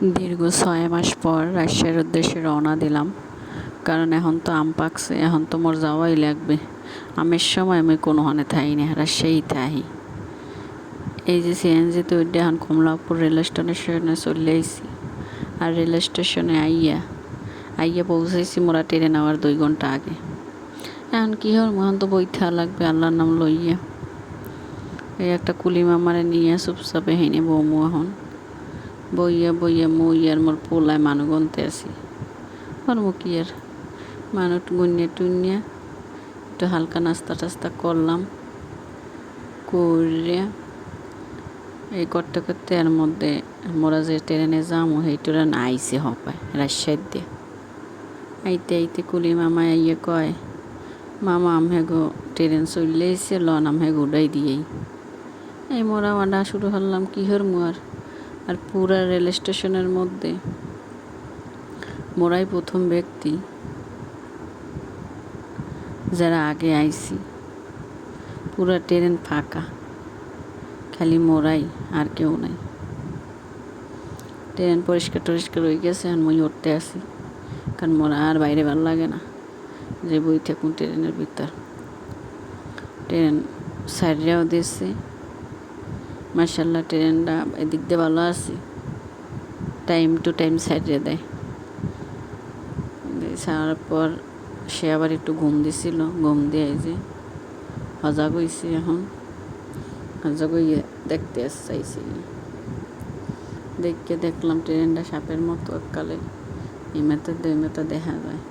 দীর্ঘ ছয় মাস পর রাশিয়ার উদ্দেশ্যে রওনা দিলাম। কারণ এখন তো আম পাকছে, এখন তো মোর যাওয়াই লাগবে। আমের সময় আমি কোনো হানে থাই না, রাজশাহী থাই। এই যে সিএনজি তো ওইটা এখন কমলাপুর রেল স্টেশনে চলে আইছি। আর রেল স্টেশনে আইয়া আইয়া পৌঁছাইছি মোরা ট্রেনে নেওয়ার দুই ঘণ্টা আগে। এখন কী হল মহান তো বইথা লাগবে, আল্লাহর নাম লইয়া। এই একটা কুলি মামারে নিয়ে চুপচাপে হেনে বৌমু এখন। বইয়া বইয়া মই আর মোর পোলায় মানু গনতে আছি করব কি আর মানু গুনিয়া টুনিয়া একটু হালকা নাস্তা টাস্তা করলাম করিয়া এই করতে করতে এর মধ্যে মোরা যে ট্রেনে যামো, সেই ট্রেন আইসে হপায়, রাজশাহীর দিয়ে। আইতে আইতে কুলি মামা ইয়ে কয়, মামা, আমহেগো ট্রেন চললে এসে লন আমহেগো উড়াই দিয়েই। এই মোরা ওয়াডা শুরু করলাম কিহর মুয়ার? আর পুরা রেল স্টেশনের মধ্যে। মোরাই প্রথম ব্যক্তি যারা আগে আইছি। পুরা ট্রেন ফাঁকা। খালি মোরাই আর কেউ নাই। ট্রেন পরিষ্কার টরিষ্কার হয়ে গেছে আর মই উঠতে আসি কারণ মোরা আর বাইরে ভালো লাগে না যে বই থাকুন ট্রেনের ভিতর। ট্রেন সাইডরাও দিয়েছে মার্শাল্লাহ ট্রেনটা এদিক দিয়ে ভালো আছে। টাইম টু টাইম সাইডে দেয়। ছাড়ার পর সে আবার একটু ঘুম দিছিল। ঘুম দিয়ে যে হজা গইছে এখন। হজা গইয়ে দেখতে চাইছি। দেখকে দেখলাম ট্রেনটা সাপের মতো এককালে। এই মেতে দুই দেখা যায়।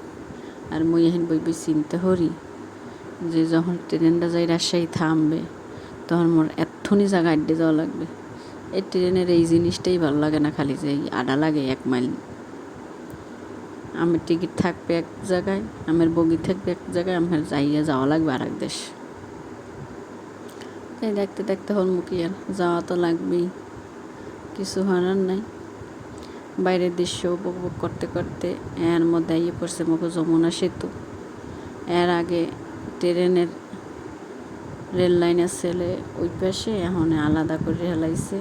আর মই এখন বই বই চিনতে হরি যে যখন ট্রেনটা যাই রাজশাহী থামবে, তখন মোর এতক্ষণই জায়গা আড্ডে যাওয়া লাগবে। এই ট্রেনের এই জিনিসটাই ভালো লাগে না, খালি যে আডা লাগে এক মাইল। আমার টিকিট থাকবে এক জায়গায়, আমার বগি থাকবে এক জায়গায়, আমার যাইয়া যাওয়া লাগবে আর এক দেশ। তাই দেখতে দেখতে হল মুখি আর, যাওয়া তো লাগবেই। কিছু হারার নাই। বাইরের দৃশ্য উপভোগ করতে করতে এর মধ্যে আইয়ে পড়ছে মুখ যমুনা সেতু। এর আগে ট্রেনের রেল লাইনের ছেলে ওই পাশে এখন আলাদা করে হেলাইছে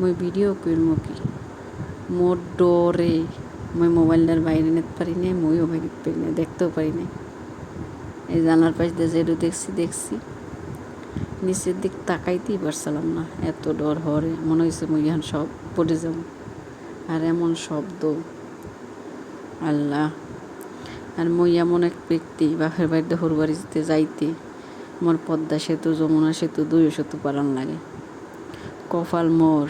মই ভিডিও করব কি? মোর ডরে মই মোবাইলটার বাইরে নিতে পারি নাই, মইও বাইরে পারি না দেখতেও পারি নাই। এই জানার পাশ দিয়ে যেটু দেখছি দেখছি। নিচের দিক তাকাইতেই পারছিলাম না, এত ডর হরে, মনে হয়েছে মই এখন সব পড়ে যাব। আর এমন শব্দ, আল্লাহ। আর মই এমন এক ব্যক্তি, বাপের বাড়িতে হর বাড়িতে যাইতে মোর পদ্মা সেতু, যমুনা সেতু দুই সেতু পালন লাগে। কপাল মোর।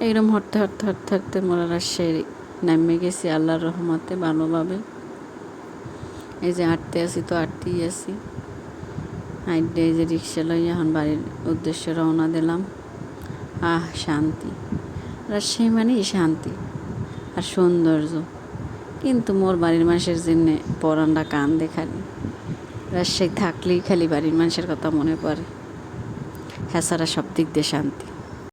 এইরকম হাঁটতে হাঁটতে হাঁটতে হাঁটতে মোরা রাজশাহী নামে গেছি আল্লাহর রহমতে ভালোভাবে। এই যে হাঁটতে আসি তো হাঁটতেই আসি হাঁটতে এই যে রিক্সা লই এখন বাড়ির উদ্দেশ্যে রওনা দিলাম। আহ, শান্তি। রাজশাহী মানেই শান্তি আর সৌন্দর্য। কিন্তু মোর বাড়ির মানুষের জন্যে পরানটা কান দেখালি রাজশাহী থাকলেই খালি বাড়ির মানুষের কথা মনে পড়ে। হ্যাঁ সারা সব দিক দিয়ে শান্তি।